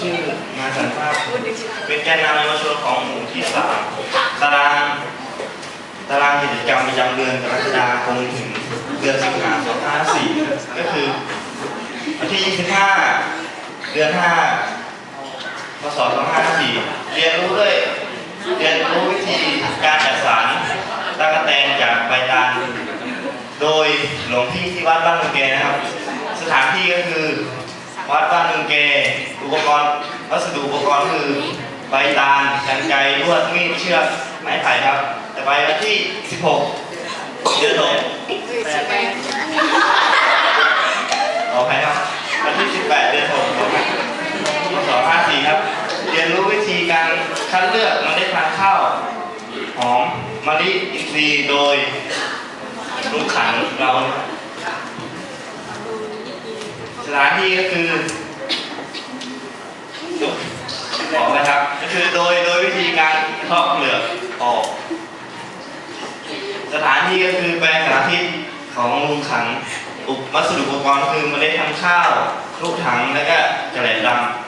ชื่อนายสันภาพเป็นแกนนำเยาวชนของหมู่ที่สามตารางตารางกิจกรรมประจำเดือนกรกฎาคมถึงเดือนสิงหาคม54ก็คือวันที่ 25 เดือน 5พศ2554เรียนรู้ด้วยเรียนรู้วิธีการจัดสรรตากแตนจากใบตาลโดยหลวงพี่ที่วัดบ้านลุงแกนะครับ สถานที่ก็คือ วัดบ้านลุงแกอุปกรณ์วัสดุอุปกรณ์คือใบตาลกันไกรลวดมีดเชือกไม้ไผ่ครับ แต่ไปวันที่ 16 เดือนหกขออภัยครับวันที่ 18 เดือน6ครับพศ54ครับ เรียนรู้วิธีการคัดเลือกเมล็ดพันธุ์ข้าวหอมมะลิอินทรีย์โดยลุงขันเรานะ สถานที่ก็คือบอกนะครับก็คือโดยโดยวิธีการทอกเปลือกออก สถานที่ก็คือแปลงสาธิตของลุงขังอุปวัสดุอุปกรณ์คือเมล็ดพันธุ์ข้าว ลูกถังและก็กระเหล่ดำ